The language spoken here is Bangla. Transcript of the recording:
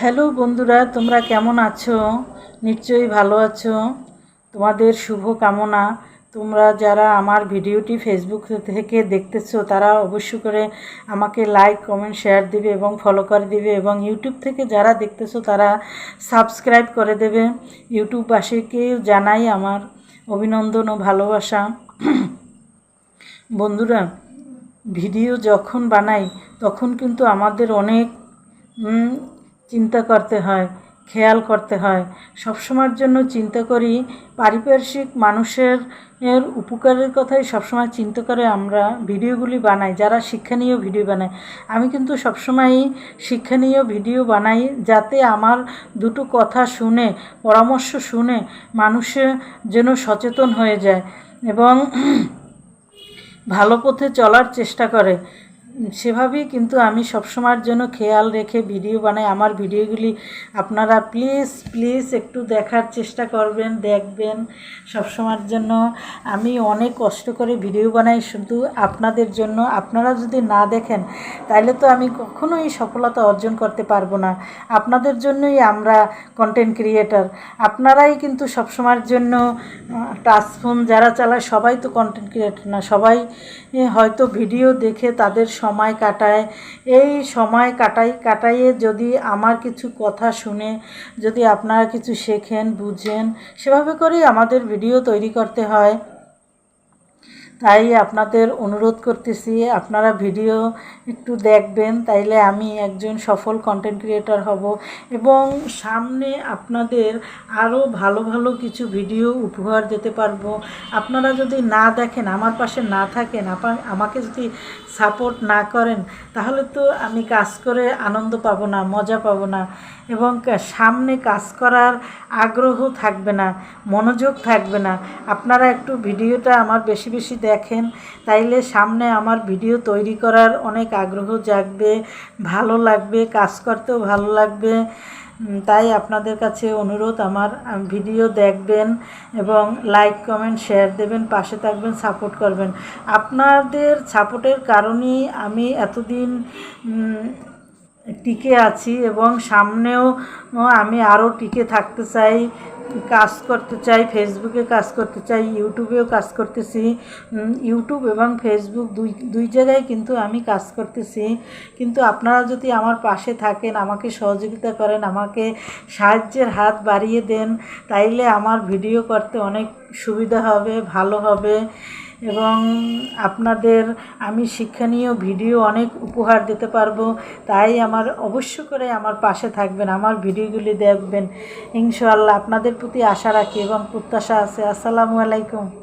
হ্যালো বন্ধুরা, তোমরা কেমন আছো? নিশ্চয়ই ভালো আছো। তোমাদের শুভ কামনা। তোমরা যারা আমার ভিডিওটি ফেসবুক থেকে দেখতেছো, তারা অবশ্য করে আমাকে লাইক কমেন্ট শেয়ার দিবে এবং ফলো করে দিবে এবং ইউটিউব থেকে যারা দেখতেছো, তারা সাবস্ক্রাইব করে দেবে। ইউটিউববাসীকেও জানাই আমার অভিনন্দন ও ভালোবাসা। বন্ধুরা, ভিডিও যখন বানাই, তখন কিন্তু আমাদের অনেক চিন্তা করতে হয়, খেয়াল করতে হয়। সবসময়ের জন্য চিন্তা করি, পারিপার্শ্বিক মানুষের এর উপকারের কথাই সবসময় চিন্তা করে আমরা ভিডিওগুলি বানাই, যারা শিক্ষণীয় ভিডিও বানায়। আমি কিন্তু সবসময়ই শিক্ষণীয় ভিডিও বানাই যাতে আমার দুটো কথা শুনে, পরামর্শ শুনে মানুষের যেন সচেতন হয়ে যায় এবং ভালো পথে চলার চেষ্টা করে। সেভাবেই কিন্তু আমি সবসময়ের জন্য খেয়াল রেখে ভিডিও বানাই। আমার ভিডিওগুলি আপনারা প্লিজ প্লিজ একটু দেখার চেষ্টা করবেন, দেখবেন। সবসময়ের জন্য আমি অনেক কষ্ট করে ভিডিও বানাই শুধু আপনাদের জন্য। আপনারা যদি না দেখেন তাহলে তো আমি কখনোই সফলতা অর্জন করতে পারব না। আপনাদের জন্যই আমরা কন্টেন্ট ক্রিয়েটার আপনারাই কিন্তু সবসময়ের জন্য টাচফোন যারা চালায়, সবাই তো কন্টেন্ট ক্রিয়েটার না। সবাই হয়তো ভিডিও দেখে তাদের সময় কাটায়। এই সময় কাটাই, কাটাইয়ে যদি আমার কিছু কথা শুনে, যদি আপনারা কিছু শেখেন, বুঝেন, সেভাবে করেই আমাদের ভিডিও তৈরি করতে হয়। তাই আপনাদের অনুরোধ করতেছি, আপনারা ভিডিও একটু দেখবেন, তাইলে আমি একজন সফল কন্টেন্ট ক্রিয়েটর হব এবং সামনে আপনাদের আরও ভালো ভালো কিছু ভিডিও উপহার দিতে পারব। আপনারা যদি না দেখেন, আমার পাশে না থাকেন আমাকে যদি সাপোর্ট না করেন, তাহলে তো আমি কাজ করে আনন্দ পাবো না, মজা পাবো না এবং সামনে কাজ করার আগ্রহ থাকবে না, মনোযোগ থাকবে না। আপনারা একটু ভিডিওটা আমার বেশি বেশি দেখেন, তাইলে সামনে আমার ভিডিও তৈরি করার অনেক আগ্রহ জাগবে, ভালো লাগবে, কাজ করতেও ভালো লাগবে। তাই আপনাদের কাছে অনুরোধ, আমার ভিডিও দেখবেন এবং লাইক, কমেন্ট, শেয়ার দেবেন, পাশে থাকবেন, সাপোর্ট করবেন। আপনাদের সাপোর্টের কারণেই আমি এতদিন টিকে আছি এবং সামনেও আমি আরও টিকে থাকতে চাই, কাজ করতে চাই, ফেসবুকে কাজ করতে চাই, ইউটিউবেও কাজ করতেছি। ইউটিউব এবং ফেসবুক দুই দুই জায়গায় কিন্তু আমি কাজ করতেছি। কিন্তু আপনারা যদি আমার পাশে থাকেন, আমাকে সহযোগিতা করেন, আমাকে সাহায্যের হাত বাড়িয়ে দেন, তাইলে আমার ভিডিও করতে অনেক সুবিধা হবে, ভালো হবে। এবং আপনাদের আমি শিক্ষণীয় ভিডিও অনেক উপহার দিতে পারব। তাই আমার অবশ্য করে আমার পাশে থাকবেন, আমার ভিডিওগুলি দেখবেন। ইনশাআল্লাহ আপনাদের প্রতি আশা রাখি এবং প্রত্যাশা আছে। আসসালামু আলাইকুম।